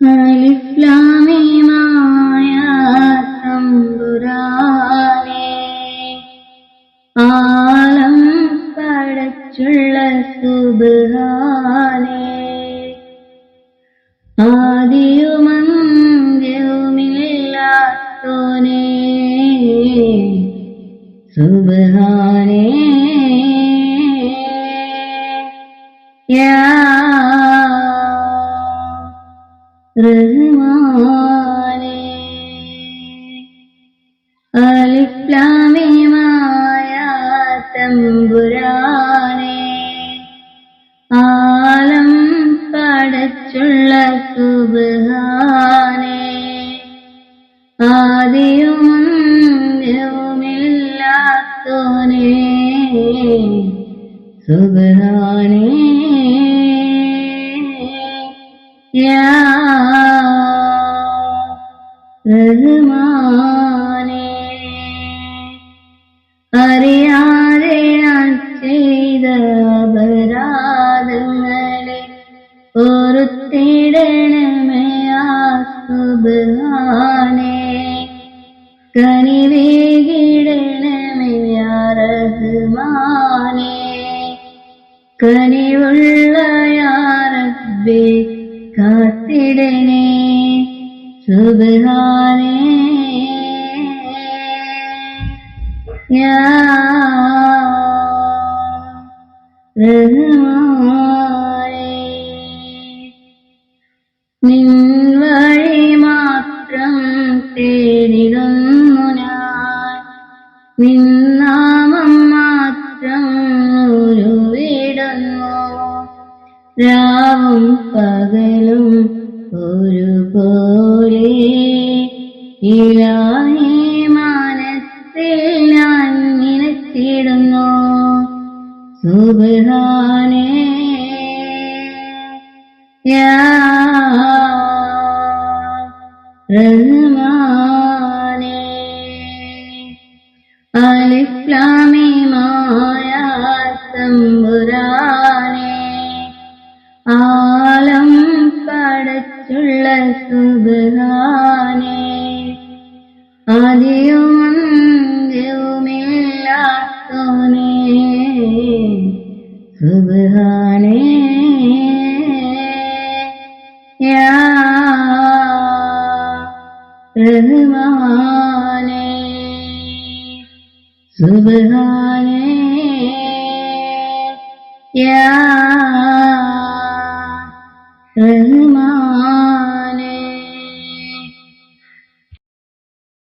അലിഫ്ലാമിമായ തമ്പുരാനെ ആലം പടച്ചുള്ള സുബാനെ ആദിയുമന്ത്യവുമില്ലാത്തോനെ സുബാനെ യാ റഹ്മാനേ. ആലം പടച്ചുള്ള സുബാനെ ആദിയുമന്ത്യവുമില്ലാത്തോനെ സുബാനേ യാ பெருமானே அறியாதே நான் செய்த அபராதங்களை பொறுத்திடனமே ஆசுபானே கனிவேகிடனமே யாரகுமானே கனிவுள்ள யாரப்பே காத்திடனே. കാത്തിടണേ യാ റഹ്മാനേ നിൻ വഴി മാത്രം തേടിടുന്നു ഞാൻ. നിൻ നാമം മാത്രം ഉരുവിടുന്നു. രാവും പകലും ഒരുപോലെ ഇലാഹി മനസ്സിൽ ഞാൻ നിനച്ചിടുന്നു സുബ്ഹാനേ യാ റഹ്മാനേ പടച്ചുള്ള സുബ്ഹാനേ. ആദിയുമന്ത്യവുമില്ലാത്തോനെ സുബ്ഹാനേ. യാ റഹ്മാനേ. സുബ്ഹാനേ. യാ റഹ്മാനേ